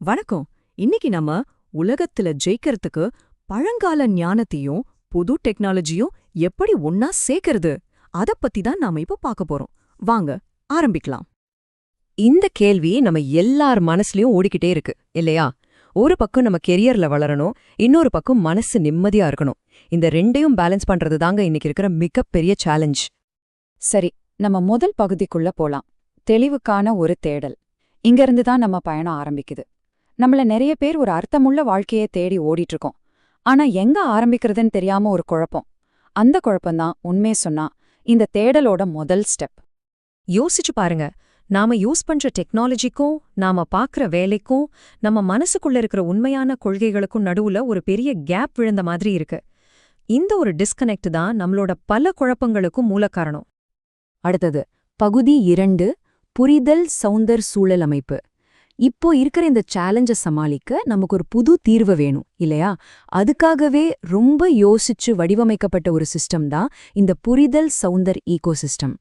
வணக்கம். இன்னைக்கு நம்ம உலகத்துல ஜெயிக்கிறதுக்கு பழங்கால ஞானத்தையும் புது டெக்னாலஜியும் எப்படி ஒன்னா சேர்க்கறது? அத பத்தி தான் நாம இப்ப பார்க்க போறோம். வாங்க ஆரம்பிக்கலாம். இந்த கேள்வி நம்ம எல்லார் மனசுலயும் ஓடிக்கிட்டே இருக்கு இல்லையா? ஒரு பக்கம் நம்ம கெரியர்ல வளரணும் இன்னொரு பக்கம் மனசு நிம்மதியா இருக்கணும். இந்த ரெண்டையும் பேலன்ஸ் பண்றது தாங்க இன்னைக்கு இருக்கிற மிகப்பெரிய சேலஞ்ச் சரி நம்ம முதல் பகுதிக்குள்ள போலாம். தெளிவுக்கான ஒரு தேடல். இங்கிருந்து தான் நம்ம பயணம் ஆரம்பிக்குது. நம்மள நிறைய பேர் ஒரு அர்த்தமுள்ள வாழ்க்கையை தேடி ஓடிட்டு இருக்கோம் ஆனா எங்க ஆரம்பிக்கிறதுன்னு தெரியாம ஒரு குழப்பம். அந்த குழப்பம்தான் உண்மை சொன்னா இந்த தேடலோட முதல் ஸ்டெப் யோசிச்சு பாருங்க. நாம யூஸ் பண்ற டெக்னாலஜிக்கும் நாம பாக்குற வேலைக்கும் நம்ம மனசுக்குள்ள இருக்கிற உண்மையான கொள்கைகளுக்கும் நடுவுல ஒரு பெரிய கேப் விழுந்த மாதிரி இருக்கு. இந்த ஒரு டிஸ்கனெக்ட் தான் நம்மளோட பல குழப்பங்களுக்கும் மூல காரணம். அடுத்தது பகுதி இரண்டு புரிதல் சௌந்தர் சூழல் அமைப்பு. இப்போ இருக்கிற இந்த சேலஞ்ச சமாளிக்க நமக்கு ஒரு புது தீர்வு வேணும் இல்லையா? அதுக்காகவே ரொம்ப யோசிச்சு வடிவமைக்கப்பட்ட ஒரு சிஸ்டம் தான் இந்த புரிதல் சௌந்தர் ஈகோசிஸ்டம்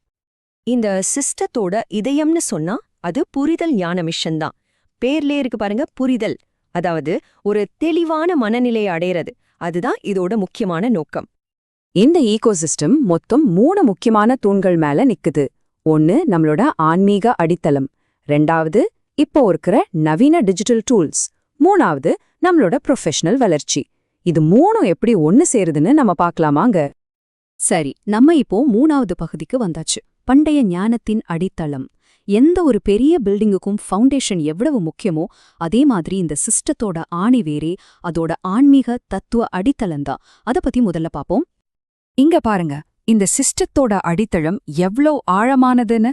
இந்த சிஸ்டத்தோட இதயம்னு சொன்னா அது புரிதல் ஞான மிஷன் தான். பேர்லே இருக்கு பாருங்க புரிதல். அதாவது ஒரு தெளிவான மனநிலையை அடையிறது. அதுதான் இதோட முக்கியமான நோக்கம். இந்த ஈகோசிஸ்டம் மொத்தம் மூணு முக்கியமான தூண்கள் மேல நிக்குது. ஒன்னு நம்மளோட ஆன்மீக அடித்தளம். ரெண்டாவது இப்போ இருக்கிற நவீன டிஜிட்டல் டூல்ஸ் மூணாவது நம்மளோட ப்ரொஃபஷனல் வளர்ச்சி. இது மூணும் எப்படி ஒன்னு சேருதுன்னு நம்ம பார்க்கலாமாங்க? சரி நம்ம இப்போ மூணாவது பகுதிக்கு வந்தாச்சு. பண்டைய ஞானத்தின் அடித்தளம். எந்த ஒரு பெரிய பில்டிங்குக்கும் ஃபவுண்டேஷன் எவ்வளவு முக்கியமோ அதே மாதிரி இந்த சிஸ்டத்தோட ஆணி வேறே அதோட ஆன்மீக தத்துவ அடித்தளம்தான் அத பத்தி முதல்ல பாப்போம் இங்க பாருங்க. இந்த சிஸ்டத்தோட அடித்தளம் எவ்ளோ ஆழமானதுன்னு?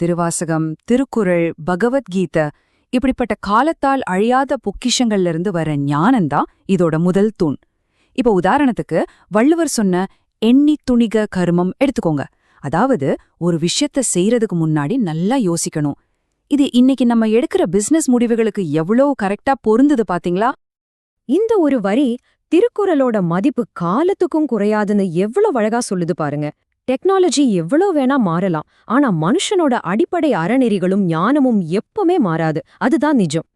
திருவாசகம் திருக்குறள் பகவத்கீதை இப்படிப்பட்ட காலத்தால் அழியாத பொக்கிஷங்கள்ல இருந்து வர ஞானந்தான் இதோட முதல் தூண். இப்ப உதாரணத்துக்கு வள்ளுவர் சொன்ன எண்ணி துணிக கருமம் எடுத்துக்கோங்க. அதாவது ஒரு விஷயத்த செய்யறதுக்கு முன்னாடி நல்லா யோசிக்கணும். இது இன்னைக்கு நம்ம எடுக்கிற பிசினஸ் முடிவுகளுக்கு எவ்வளோ கரெக்டா பொருந்தது பாத்தீங்களா? இந்த ஒரு வரி திருக்குறளோட மதிப்பு காலத்துக்கும் குறையாதுன்னு எவ்வளவு அழகா சொல்லுது பாருங்க. டெக்னாலஜி எவ்வளோ வேணா மாறலாம் ஆனா மனுஷனோட அடிப்படை அறநெறிகளும் ஞானமும் எப்பவுமே மாறாது. அதுதான் நிஜம்.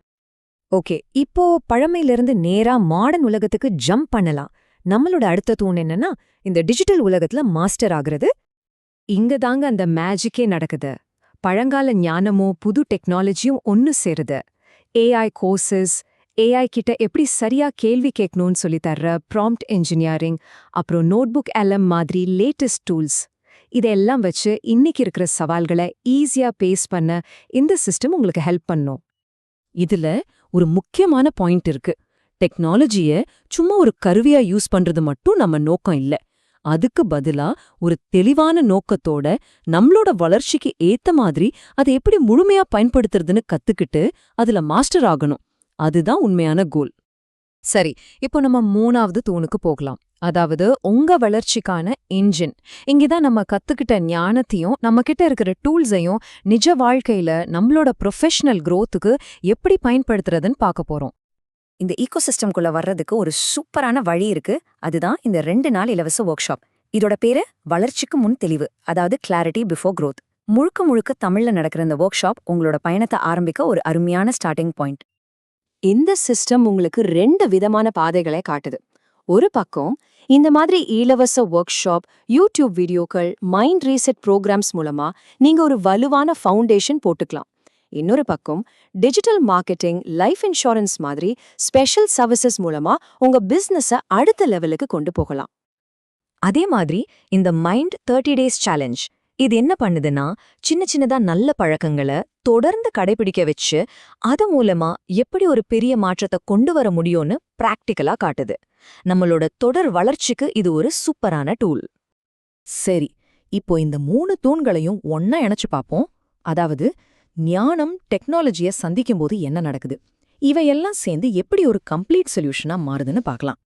ஓகே இப்போ பழமையிலிருந்து நேரா மாடர்ன் உலகத்துக்கு ஜம்ப் பண்ணலாம். நம்மளோட அடுத்த தூண் என்னன்னா இந்த டிஜிட்டல் உலகத்துல மாஸ்டர் ஆகுறது. இங்க தாங்க அந்த மேஜிக்கே நடக்குது. பழங்கால ஞானமும் புது டெக்னாலஜியும் ஒன்னு சேருது. ஏஐ கோர்சஸ் ஏஐ கிட்ட எப்படி சரியா கேள்வி கேட்கணும்னு சொல்லி தர்ற ப்ராம்ப்ட் இன்ஜினியரிங் அப்புறம் நோட்புக் எல்எம் மாதிரி லேட்டஸ்ட் டூல்ஸ் இதெல்லாம் வச்சு இன்னைக்கு இருக்கிற சவால்களை ஈஸியா பேஸ் பண்ண இந்த சிஸ்டம் உங்களுக்கு ஹெல்ப் பண்ணும். இதுல ஒரு முக்கியமான பாயிண்ட் இருக்கு. டெக்னாலஜிய சும்மா ஒரு கருவியா யூஸ் பண்றது மட்டும் நம்ம நோக்கம் இல்ல. அதுக்கு பதிலா ஒரு தெளிவான நோக்கத்தோட நம்மளோட வளர்ச்சிக்கு ஏத்த மாதிரி அதை எப்படி முழுமையா பயன்படுத்துறதுன்னு கத்துக்கிட்டு அதுல மாஸ்டர் ஆகணும். அதுதான் உண்மையான கோல் சரி இப்போ நம்ம மூணாவது தூணுக்கு போகலாம். அதாவது உங்க வளர்ச்சிக்கான இன்ஜின் இங்கதான் நம்ம கத்துக்கிட்ட ஞானத்தையும் நம்ம கிட்ட இருக்கிற டூல்ஸையும் நிஜ வாழ்க்கையில நம்மளோட ப்ரொஃபஷனல் குரோத்துக்கு எப்படி பயன்படுத்துறதுன்னு பார்க்க போறோம். இந்த ஈகோசிஸ்டம்குள்ள வர்றதுக்கு ஒரு சூப்பரான வழி இருக்கு. அதுதான் இந்த ரெண்டு நாள் இலவச ஒர்க் ஷாப் இதோட பேரு வளர்ச்சிக்கு முன் தெளிவு. அதாவது கிளாரிட்டி பிஃபோர் க்ரோத் முழுக்க முழுக்க தமிழ்ல நடக்கிற இந்த ஒர்க் ஷாப் உங்களோட பயணத்தை ஆரம்பிக்க ஒரு அருமையான ஸ்டார்டிங் பாயிண்ட் இந்த சிஸ்டம் உங்களுக்கு ரெண்டு விதமான பாதைகளை காட்டுது. ஒரு பக்கம் இந்த மாதிரி இலவச ஒர்க் ஷாப் யூடியூப் வீடியோக்கள் மைண்ட் ரீசெட் ப்ரோக்ராம்ஸ் மூலமா நீங்க ஒரு வலுவான ஃபவுண்டேஷன் போட்டுக்கலாம். இன்னொரு பக்கம் டிஜிட்டல் மார்க்கெட்டிங் லைஃப் இன்சூரன்ஸ் மாதிரி ஸ்பெஷல் சர்வீசஸ் மூலமா உங்க பிசினஸ அடுத்த லெவலுக்கு கொண்டு போகலாம். அதே மாதிரி இந்த மைண்ட் தேர்ட்டி டேஸ் சேலஞ்ச் இது என்ன பண்ணுதுன்னா சின்ன சின்னதா நல்ல பழக்கங்களை தொடர்ந்து கடைபிடிக்க வச்சு அது மூலமா எப்படி ஒரு பெரிய மாற்றத்தை கொண்டு வர முடியும்னு பிராக்டிக்கலா காட்டுது. நம்மளோட தொடர் வளர்ச்சிக்கு இது ஒரு சூப்பரான டூல் சரி இப்போ இந்த மூணு தூண்களையும் ஒன்னா இணைச்சு பார்ப்போம். அதாவது ஞானம் டெக்னாலஜிய சந்திக்கும்போது என்ன நடக்குது? இவையெல்லாம் சேர்ந்து எப்படி ஒரு கம்ப்ளீட் சொல்யூஷனா மாறுதுன்னு பார்க்கலாம்.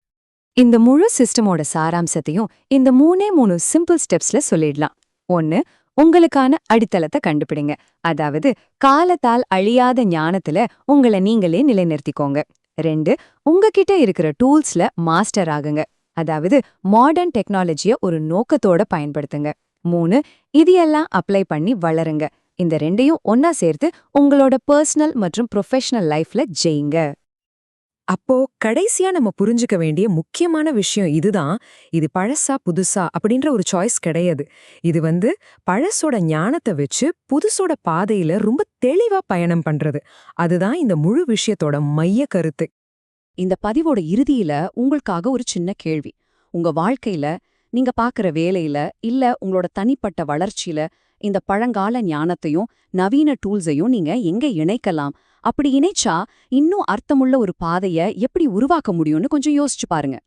இந்த முழு சிஸ்டமோட சாராம்சத்தையும் இந்த மூணே மூணு சிம்பிள் ஸ்டெப்ஸ்ல சொல்லிடலாம். ஒன்னு உங்களுக்கான அடித்தளத்தை கண்டுபிடிங்க. அதாவது காலத்தால் அழியாத ஞானத்துல உங்களை நீங்களே நிலைநிறுத்திக்கோங்க. ரெண்டு உங்ககிட்ட இருக்கிற டூல்ஸ்ல மாஸ்டர் ஆகுங்க. அதாவது மாடர்ன் டெக்னாலஜிய ஒரு நோக்கத்தோட பயன்படுத்துங்க. மூணு இது எல்லாம் அப்ளை பண்ணி வளருங்க. இந்த ரெண்டையும் ஒன்னா சேர்த்து உங்களோட பர்சனல் மற்றும் ப்ரொஃபஷனல் லைஃப்ல ஜெயிங்க. அப்போ கடைசியா நம்ம புரிஞ்சுக்க வேண்டிய முக்கியமான விஷயம் இதுதான். இது பழசா புதுசா அப்படின்ற ஒரு சாய்ஸ் கிடையாது. இது வந்து பழசோட ஞானத்தை வச்சு புதுசோட பாதையில ரொம்ப தெளிவா பயணம் பண்றது. அதுதான் இந்த முழு விஷயத்தோட மைய கருத்து. இந்த பதிவோட இறுதியில உங்களுக்காக ஒரு சின்ன கேள்வி. உங்க வாழ்க்கையில நீங்க பாக்குற வேலையில இல்ல உங்களோட தனிப்பட்ட வளர்ச்சியில இந்த பழங்கால ஞானத்தையும் நவீன டூல்ஸையும் நீங்க எங்க இணைக்கலாம்? அப்படி இணைச்சா இன்னும் அர்த்தமுள்ள ஒரு பாதைய எப்படி உருவாக்க முடியும்னு கொஞ்சம் யோசிச்சு பாருங்க.